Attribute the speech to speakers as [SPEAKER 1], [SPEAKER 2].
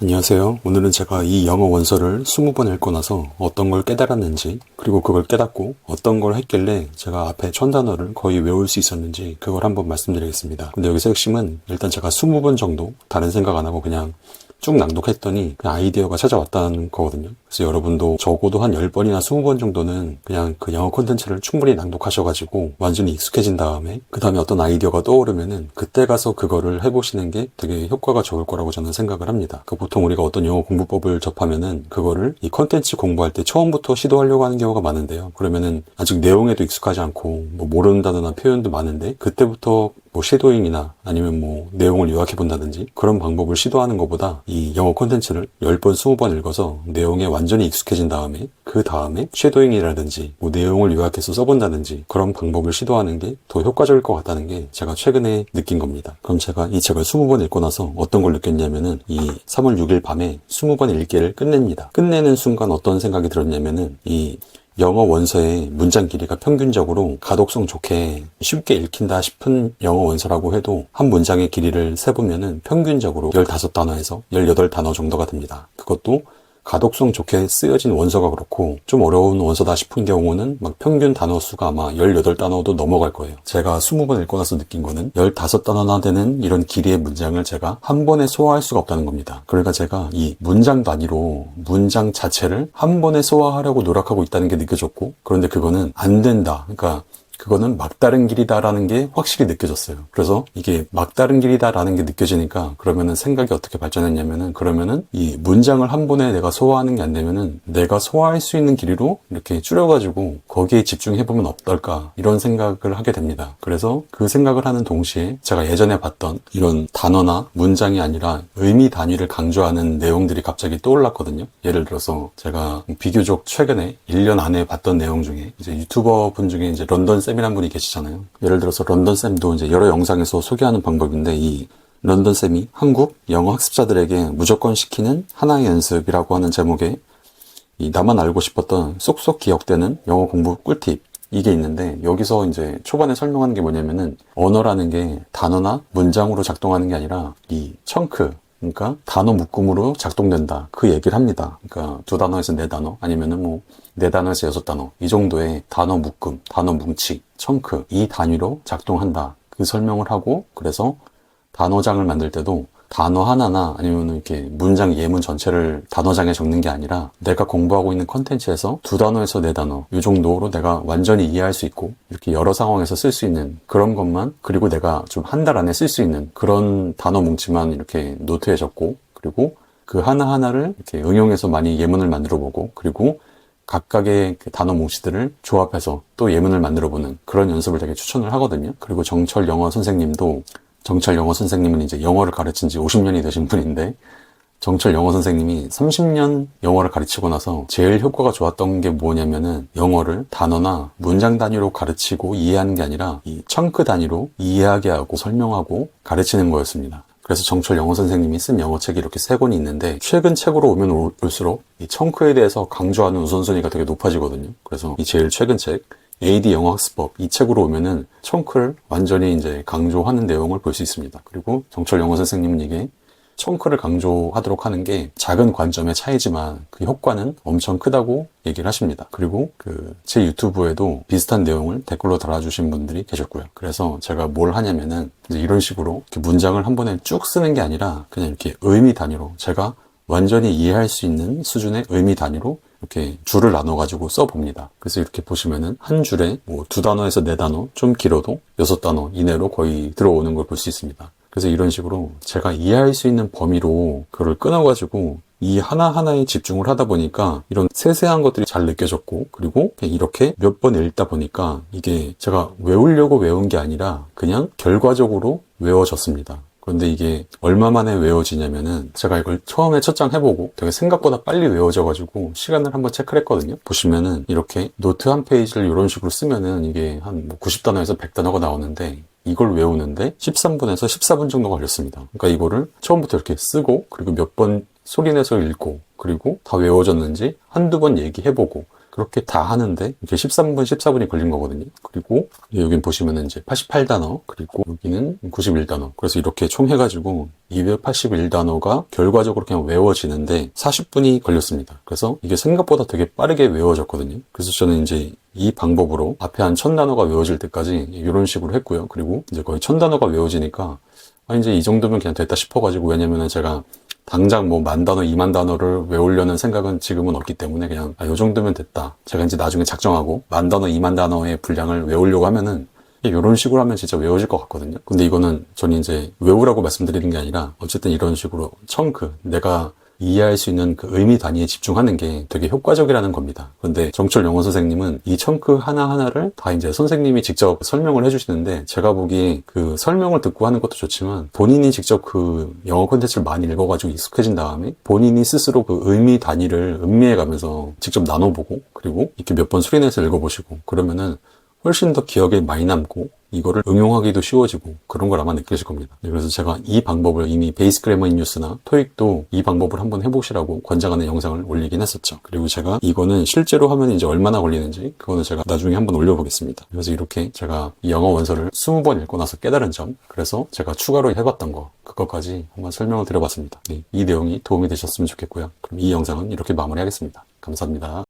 [SPEAKER 1] 안녕하세요. 오늘은 제가 이 영어 원서를 20번 읽고 나서 어떤 걸 깨달았는지, 그리고 그걸 깨닫고 어떤 걸 했길래 제가 앞에 천 단어를 거의 외울 수 있었는지 그걸 한번 말씀드리겠습니다. 근데 여기서 핵심은 일단 제가 20번 정도 다른 생각 안 하고 그냥 쭉 낭독했더니 그 아이디어가 찾아왔다는 거거든요. 그래서 여러분도 적어도 한 10번이나 20번 정도는 그냥 그 영어 콘텐츠를 충분히 낭독하셔가지고 완전히 익숙해진 다음에 그 다음에 어떤 아이디어가 떠오르면은 그때 가서 그거를 해보시는 게 되게 효과가 좋을 거라고 저는 생각을 합니다. 그 보통 우리가 어떤 영어 공부법을 접하면은 그거를 이 콘텐츠 공부할 때 처음부터 시도하려고 하는 경우가 많은데요. 그러면은 아직 내용에도 익숙하지 않고 뭐 단어나 표현도 많은데 그때부터 뭐 쉐도잉이나 아니면 뭐 내용을 요약해 본다든지 그런 방법을 시도하는 것보다 이 영어 콘텐츠를 10번, 20번 읽어서 내용에 완전히 익숙해진 다음에 그 다음에 쉐도잉이라든지 뭐 내용을 요약해서 써본다든지 그런 방법을 시도하는 게 더 효과적일 것 같다는 게 제가 최근에 느낀 겁니다. 그럼 제가 이 책을 20번 읽고 나서 어떤 걸 느꼈냐면은 이 3월 6일 밤에 20번 읽기를 끝냅니다. 끝내는 순간 어떤 생각이 들었냐면은 이 영어 원서의 문장 길이가 평균적으로 가독성 좋게 쉽게 읽힌다 싶은 영어 원서라고 해도 한 문장의 길이를 세보면은 평균적으로 15단어에서 18단어 정도가 됩니다. 그것도 가독성 좋게 쓰여진 원서가 그렇고 좀 어려운 원서다 싶은 경우는 막 평균 단어 수가 아마 18단어도 넘어갈 거예요. 제가 20번 읽고 나서 느낀 거는 15단어나 되는 이런 길이의 문장을 제가 한 번에 소화할 수가 없다는 겁니다. 그러니까 제가 이 문장 단위로 문장 자체를 한 번에 소화하려고 노력하고 있다는 게 느껴졌고 그런데 그거는 안 된다. 그러니까 그거는 막다른 길이다라는 게 확실히 느껴졌어요. 그래서 이게 막다른 길이다라는 게 느껴지니까 그러면은 생각이 어떻게 발전했냐면은 그러면은 이 문장을 한 번에 내가 소화하는 게 안 되면은 내가 소화할 수 있는 길이로 이렇게 줄여가지고 거기에 집중해보면 어떨까 이런 생각을 하게 됩니다. 그래서 그 생각을 하는 동시에 제가 예전에 봤던 이런 단어나 문장이 아니라 의미 단위를 강조하는 내용들이 갑자기 떠올랐거든요. 예를 들어서 제가 비교적 최근에 1년 안에 봤던 내용 중에 이제 유튜버 분 중에 이제 런던 쌤이란 분이 계시잖아요. 예를 들어서 런던 쌤도 이제 여러 영상에서 소개하는 방법인데 이 런던 쌤이 한국 영어 학습자들에게 무조건 시키는 하나의 연습이라고 하는 제목의 이 나만 알고 싶었던 쏙쏙 기억되는 영어 공부 꿀팁 이게 있는데 여기서 이제 초반에 설명하는 게 뭐냐면은 언어라는 게 단어나 문장으로 작동하는 게 아니라 이 청크 그러니까 단어 묶음으로 작동된다. 그 얘기를 합니다. 그러니까 두 단어에서 네 단어 아니면은 뭐 네 단어에서 여섯 단어. 이 정도의 단어 묶음, 단어 뭉치, 청크 이 단위로 작동한다. 그 설명을 하고 그래서 단어장을 만들 때도 단어 하나나 아니면 이렇게 문장 예문 전체를 단어장에 적는 게 아니라 내가 공부하고 있는 컨텐츠에서 두 단어에서 네 단어 이 정도로 내가 완전히 이해할 수 있고 이렇게 여러 상황에서 쓸 수 있는 그런 것만 그리고 내가 좀 한 달 안에 쓸 수 있는 그런 단어 뭉치만 이렇게 노트에 적고 그리고 그 하나하나를 이렇게 응용해서 많이 예문을 만들어 보고 그리고 각각의 그 단어 뭉치들을 조합해서 또 예문을 만들어 보는 그런 연습을 되게 추천을 하거든요. 그리고 정철 영어 선생님도 정철 영어 선생님은 이제 영어를 가르친 지 50년이 되신 분인데 정철 영어 선생님이 30년 영어를 가르치고 나서 제일 효과가 좋았던 게 뭐냐면은 영어를 단어나 문장 단위로 가르치고 이해하는 게 아니라 이 청크 단위로 이해하게 하고 설명하고 가르치는 거였습니다. 그래서 정철 영어 선생님이 쓴 영어 책이 이렇게 세 권이 있는데 최근 책으로 오면 올- 올수록 이 청크에 대해서 강조하는 우선순위가 되게 높아지거든요. 그래서 이 제일 최근 책 AD 영어 학습법 이 책으로 오면은 청크를 완전히 이제 강조하는 내용을 볼 수 있습니다. 그리고 정철 영어 선생님은 이게 청크를 강조하도록 하는 게 작은 관점의 차이지만 그 효과는 엄청 크다고 얘기를 하십니다. 그리고 그 제 유튜브에도 비슷한 내용을 댓글로 달아주신 분들이 계셨고요. 그래서 제가 뭘 하냐면은 이런 식으로 문장을 한 번에 쭉 쓰는 게 아니라 그냥 이렇게 의미 단위로 제가 완전히 이해할 수 있는 수준의 의미 단위로 이렇게 줄을 나눠가지고 써봅니다. 그래서 이렇게 보시면은 한 줄에 뭐 두 단어에서 네 단어, 좀 길어도 여섯 단어 이내로 거의 들어오는 걸 볼 수 있습니다. 그래서 이런 식으로 제가 이해할 수 있는 범위로 그걸 끊어가지고 이 하나하나에 집중을 하다 보니까 이런 세세한 것들이 잘 느껴졌고 그리고 이렇게 몇 번 읽다 보니까 이게 제가 외우려고 외운 게 아니라 그냥 결과적으로 외워졌습니다. 그런데 이게 얼마 만에 외워지냐면은 제가 이걸 처음에 첫 장 해보고 되게 생각보다 빨리 외워져가지고 시간을 한번 체크를 했거든요. 보시면은 이렇게 노트 한 페이지를 이런 식으로 쓰면은 이게 한 90단어에서 100단어가 나오는데 이걸 외우는데 13분에서 14분 정도 걸렸습니다. 그러니까 이거를 처음부터 이렇게 쓰고 그리고 몇 번 소리 내서 읽고 그리고 다 외워졌는지 한두 번 얘기해보고 그렇게 다 하는데 이렇게 13분, 14분이 걸린 거거든요. 그리고 여기 보시면은 이제 88단어, 그리고 여기는 91단어. 그래서 이렇게 총 해가지고 281단어가 결과적으로 그냥 외워지는데 40분이 걸렸습니다. 그래서 이게 생각보다 되게 빠르게 외워졌거든요. 그래서 저는 이제 이 방법으로 앞에 한 1000단어가 외워질 때까지 이런 식으로 했고요. 그리고 이제 거의 1000단어가 외워지니까 아, 이제 이 정도면 그냥 됐다 싶어가지고 왜냐면은 제가 당장 뭐 만 단어, 이만 단어를 외우려는 생각은 지금은 없기 때문에 그냥 아, 요 정도면 됐다. 제가 이제 나중에 작정하고 만 단어, 이만 단어의 분량을 외우려고 하면은 이런 식으로 하면 진짜 외워질 것 같거든요. 근데 이거는 저는 이제 외우라고 말씀드리는 게 아니라 어쨌든 이런 식으로 청크, 내가 이해할 수 있는 그 의미 단위에 집중하는 게 되게 효과적이라는 겁니다. 근데 정철 영어 선생님은 이 청크 하나하나를 다 이제 선생님이 직접 설명을 해주시는데 제가 보기에 그 설명을 듣고 하는 것도 좋지만 본인이 직접 그 영어 콘텐츠를 많이 읽어가지고 익숙해진 다음에 본인이 스스로 그 의미 단위를 음미해 가면서 직접 나눠보고 그리고 이렇게 몇 번 수리내서 읽어보시고 그러면은 훨씬 더 기억에 많이 남고 이거를 응용하기도 쉬워지고 그런 걸 아마 느끼실 겁니다. 네, 그래서 제가 이 방법을 이미 베이스 그래머 인 뉴스나 토익도 이 방법을 한번 해보시라고 권장하는 영상을 올리긴 했었죠. 그리고 제가 이거는 실제로 하면 이제 얼마나 걸리는지 그거는 제가 나중에 한번 올려보겠습니다. 그래서 이렇게 제가 이 영어 원서를 20번 읽고 나서 깨달은 점 그래서 제가 추가로 해봤던 거 그것까지 한번 설명을 드려봤습니다. 네, 이 내용이 도움이 되셨으면 좋겠고요. 그럼 이 영상은 이렇게 마무리하겠습니다. 감사합니다.